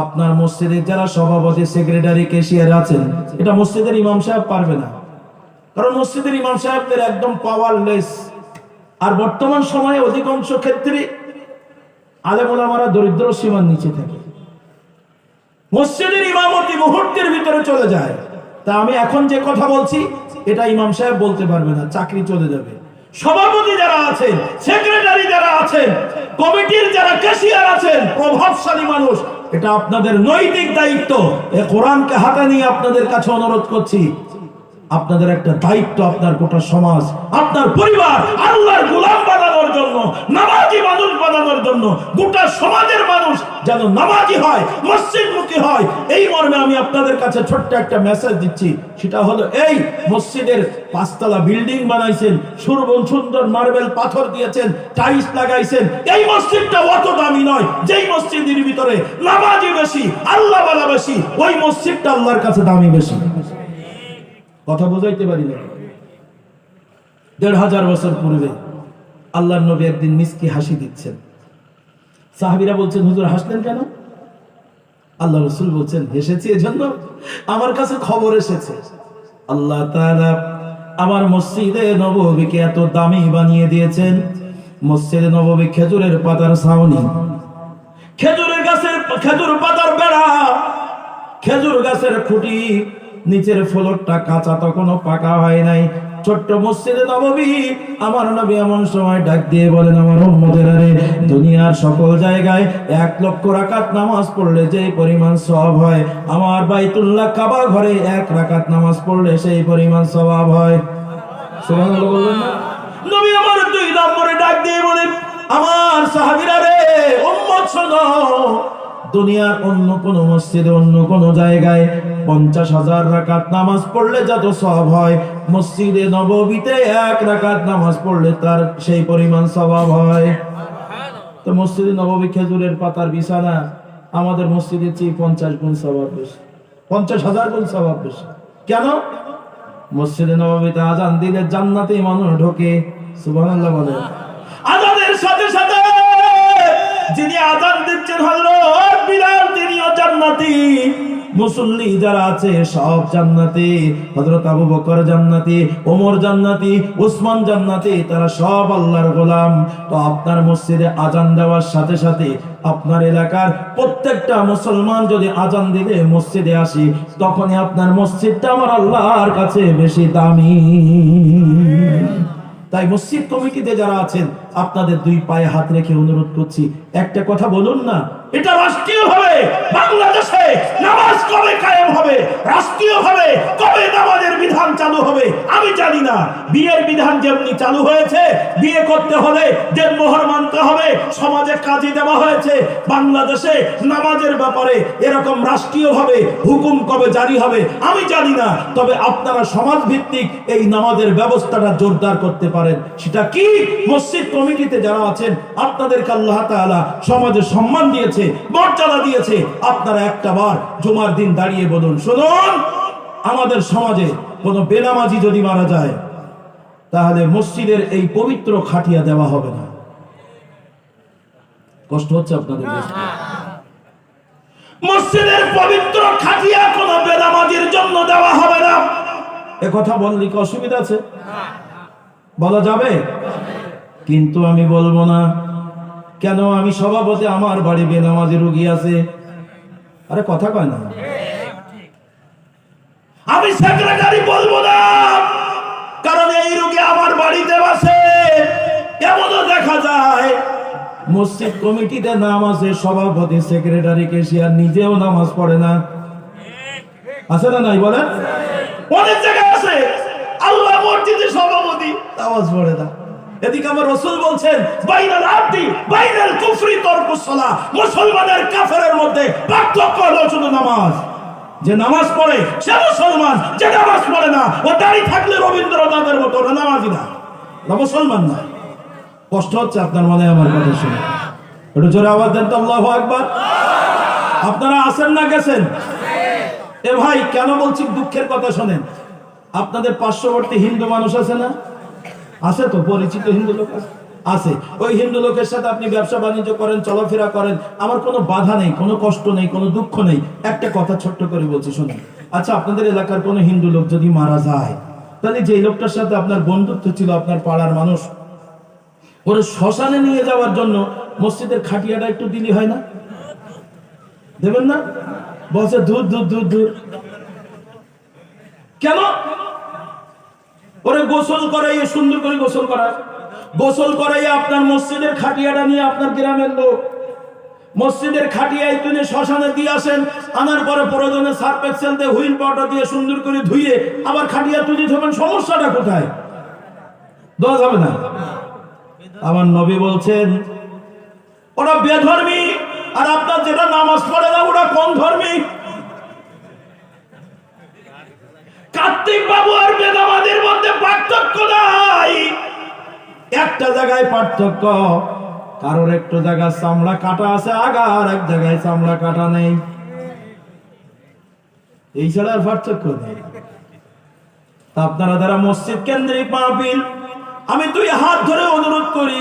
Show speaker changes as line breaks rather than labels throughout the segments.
আপনার মসজিদের যারা সভাপতি সেক্রেটারি কেশিয়ার আছেন, এটা মসজিদের ইমাম সাহেব পারবে না। কারণ মসজিদের ইমাম সাহেবদের একদম পাওয়ারলেস আর বর্তমান সময়ে অধিকাংশ ক্ষেত্রে আলেমুলামারা দরিদ্র সীমার নিচে থাকে। মসজিদের ইমামতি মুহূর্তের ভিতরে চলে যায়। তা আমি এখন যে কথা বলছি, এটা ইমাম সাহেব বলতে পারবে না, চাকরি চলে যাবে। সভাপতি যারা আছেন সেক্রেটারি যারা আছেন, কমিটির যারা ক্যাশিয়ার আছেন, প্রভাবশালী মানুষ এটা আপনাদের নৈতিক দায়িত্ব। এ কোরআনকে হাতে নিয়ে আপনাদের কাছে অনুরোধ করছি। আপনাদের একটা দায়িত্ব আপনার গোটা সমাজ, আপনার পরিবার, আল্লাহর গোলাম বানানোর জন্য, নামাজি মানুষ বানানোর জন্য, গোটা সমাজের মানুষ যেন নামাজি হয়, মসজিদমুখী হয়। এই মর্মে আমি আপনাদের কাছে ছোট্ট একটা মেসেজ দিচ্ছি। সেটা হলো, এই মসজিদের পাঁচতলা বিল্ডিং বানাইছেন, সুরবন সুন্দর মার্বেল পাথর দিয়েছেন টাইলস লাগাইছেন। এই মসজিদটা অত দামি নয়, যেই মসজিদের ভিতরে নামাজি বেশি আল্লাহ বালা বেশি, ওই মসজিদটা আল্লাহর কাছে দামি বেশি। কথা বুঝাইতে পারি না। দেড় হাজার বছর পূর্বে আল্লাহ নবী একদিন মিসকি হাসি দিচ্ছেন। সাহাবিরা বলছেন, হুজুর, হাসলেন কেন? আল্লাহ রসুল বলছেন, হেসেছি এজন্য আমার কাছে খবর এসেছে। আল্লাহ তাআলা আমার মসজিদে নববীকে এত দামি বানিয়ে দিয়েছেন। মসজিদে নববী খেজুরের পাতার ছাউনি, খেজুরের গাছের, খেজুর পাতার বেড়া, খেজুর গাছের খুঁটি, নিচের ফ্লোরটা কাঁচা তখনও পাকা হয় নাই। ছোট্ট মসজিদে নববী আমার নবী এমন সময় ডাক দিয়ে বলেন, আমার উম্মতের আরে, দুনিয়ার সকল জায়গায় এক লক্ষ রাকাত নামাজ পড়লে যেই পরিমাণ সওয়াব হয়, আমার বাইতুল্লাহ কাবা ঘরে এক রাকাত নামাজ পড়লে সেই পরিমাণ সওয়াব হয়। নবী নম্বরে ডাক দিয়ে বলেন, আমার রে দুনিয়ার অন্য কোন মসজিদে, অন্য কোন জায়গায় পঞ্চাশ হাজার রাকাত নামাজ পড়লে যত সব হয়, মসজিদে নববীতে এক রাকাত নামাজ পড়লে তার সেই পরিমাণ স্বভাব হয়। তো মসজিদে নববী খেজুরের পাতার বিছানা, আমাদের মসজিদের চেয়ে পঞ্চাশ গুণ স্বভাব বেশি। পঞ্চাশ হাজার গুণ স্বভাব বেশি। কেন? মসজিদে নববীতে আজান দিলে জান্নাতে মানুষ ঢোকে বলে। আজানের সাথে সাথে যিনি আজান দিচ্ছেন হযরত বিলাল, তিনিও জান্নাতি। মুসল্লি যারা আছে, সব জান্নাতি। হযরত আবু বকর জান্নাতি, ওমর জান্নাতি উসমান জান্নাতি, তারা সব আল্লাহর গোলাম। তো আপনার মসজিদে আজান দেওয়ার সাথে সাথে আপনার এলাকার প্রত্যেকটা মুসলমান যদি আজান দিলে মসজিদে আসি, তখনই আপনার মসজিদটা আমার আল্লাহর কাছে বেশি দামি। তাই মসজিদ কমিটিতে যারা আছেন, আপনাদের দুই পায়ে হাত রেখে অনুরোধ করছি, একটা কথা বলুন না এটা রাষ্ট্রীয় ভাবে বাংলাদেশে নামাজ কবে কায়েম হবে? রাষ্ট্রীয় ভাবে কবে নামাজের বিধান চালু হবে? আমি জানি না। বিয়ের বিধান যেমনি চালু হয়েছে, বিয়ে করতে হলে দেনমোহর মানতে হবে, সমাজে কাজে দেওয়া হয়েছে। বাংলাদেশে নামাজের ব্যাপারে এরকম রাষ্ট্রীয় ভাবে হুকুম কবে জারি হবে, আমি জানি না। তবে আপনারা সমাজ ভিত্তিক এই নামাজের ব্যবস্থাটা জোরদার করতে পারেন। সেটা কি? মসজিদ কমিটিতে যারা আছেন, আপনাদেরকে আল্লাহ তাআলা সমাজে সম্মান দিয়েছে। মর্যাদা দিয়েছে। আপনারা একটা বার জুমার দিন দাঁড়িয়ে বলুন শুনুন। আমাদের সমাজে কোনো বেনামাজি যদি মারা যায় তাহলে মসজিদের এই পবিত্র খাটিয়া দেওয়া হবে না। কষ্ট হচ্ছে আপনাদের মসজিদের পবিত্র খাটিয়া কোন বেনামাজির জন্য দেওয়া হবে না। এ কথা বললে কি অসুবিধা আছে? বলা যাবে? কিন্তু আমি বলব না। কেন আমি সভাপতি আমার বাড়ি বেনামাজি রুগী আছে? আরে কথা কয় না। আমি সেক্রেটারি বলব না। কারণ এই রোগী আমার বাড়িতে বসে। এমনও দেখা যায়, মসজিদ কমিটিতে নাম আছে সভাপতি, সেক্রেটারি, কেশিয়ার নিজেও নামাজ পড়ে না। আছে না নাই বলেন? অনেক জায়গায় আছে। আল্লাহ মসজিদের সভাপতি, নামাজ পড়ে না। এদিকে আমার রসুল বলছেন, বাইনাল আব্দি সালাহ মুসলমানের কাফেরের মধ্যে পার্থক্য হলো শুধু নামাজ। যে নামাজ পড়ে সে মুসলমান, যে নামাজ পড়ে না, ও দাঁড়িয়ে থাকলে রবীন্দ্রনাথের মতো নামাজি না। মুসলমান না। কষ্ট হচ্ছে আপনার মনে আমার কথা শুনে। একটু জোরে আওয়াজ দেন তো আকবার। আপনারা আছেন না গেছেন? এ ভাই, কেন বলছি দুঃখের কথা শোনেন? আপনাদের পার্শ্ববর্তী হিন্দু মানুষ আছে না? আছে তো, পরিচিত হিন্দু লোক আছে। আছে। ওই হিন্দু লোকের সাথে আপনি ব্যবসা বাণিজ্য করেন, চলাফেরা করেন, আমার কোনো বাধা নেই, কোনো কষ্ট নেই, কোনো দুঃখ নেই। একটা কথা ছোট্ট করে বলছি, শুনুন। আচ্ছা আপনাদের এলাকার কোনো হিন্দু লোক যদি মারা যায়, তাহলে যে লোকটার সাথে আপনার বন্ধুত্ব ছিল, আপনার পাড়ার মানুষ, ওরে শ্মশানে নিয়ে যাওয়ার জন্য মসজিদের খাটিয়াটা একটু দিলি হয় না? দেবেন না? বলছে দূর দূর দূর দূর কেন? ওরে গোসল করাইয়ে সুন্দর করে গোসল করা গোসল করাইয়ে আপনার মসজিদের খাটিয়াটা নিয়ে আপনার গ্রামের লোক। মসজিদের খাটিয়ায় তুলে শ্মশানে দিয়ে আসেন, আনার পরে প্রয়োজনে সার্ফ এক্সেল দিয়ে হুইল পাউডার দিয়ে সুন্দর করে ধুয়ে আবার খাটিয়া তুলে ধরবেন। সমস্যাটা কোথায়? যাবে না। আমার নবী বলছেন, ওরা বেধর্মী, আর আপনার যেটা নামাজ পড়ে না, ওরা কোন ধর্মী? জায়গায় পার্থক্য। কারোর একটু জায়গায় চামড়া কাটা আছে আগা আর এক জায়গায় চামড়া কাটা নেই। এই ছাড়া আর পার্থক্য নেই। আপনারা যারা মসজিদ কেন্দ্রিক মাহফিল, আমি দুই হাত ধরে অনুরোধ করি,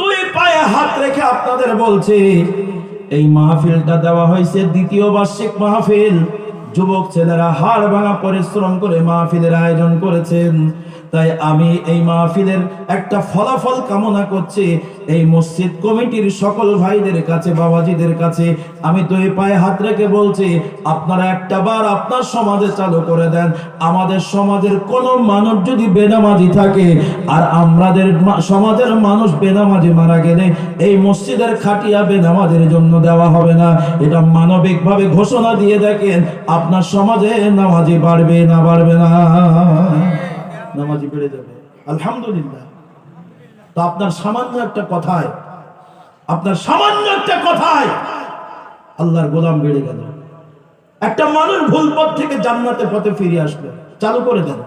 দুই পায়ে হাত রেখে আপনাদের বলছি, এই মাহফিলটা দেওয়া হয়েছে দ্বিতীয় বার্ষিক মাহফিল। যুবক ছেলেরা হাড় ভাঙা, পরিশ্রম করে মাহফিলের আয়োজন করেছেন। তাই আমি এই মাহফিলের একটা ফলাফল কামনা করছি। এই মসজিদ কমিটির সকল ভাইদের কাছে, বাবাজিদের কাছে আমি দুই পায়ে হাত রেখে বলছি, আপনারা একটা বার আপনার সমাজে চালু করে দেন। আমাদের সমাজের কোন মানুষ যদি বেনামাজি থাকে, আর আমাদের সমাজের মানুষ বেনামাজি মারা গেলে এই মসজিদের খাটিয়া বেনামাজের জন্য দেওয়া হবে না। এটা মানবিকভাবে ঘোষণা দিয়ে দেখেন আপনার সমাজে নামাজি বাড়বে না বাড়বে না। নামাজি বেড়ে যাবে। আলহামদুলিল্লাহ। তো আপনার সামান্য একটা কথায়, আপনার সামান্য একটা কথায় আল্লাহর গোলাম বেড়ে গেল। একটা মানুষ ভুল পথ থেকে জান্নাতের পথে ফিরে আসবে চালু করে দেন।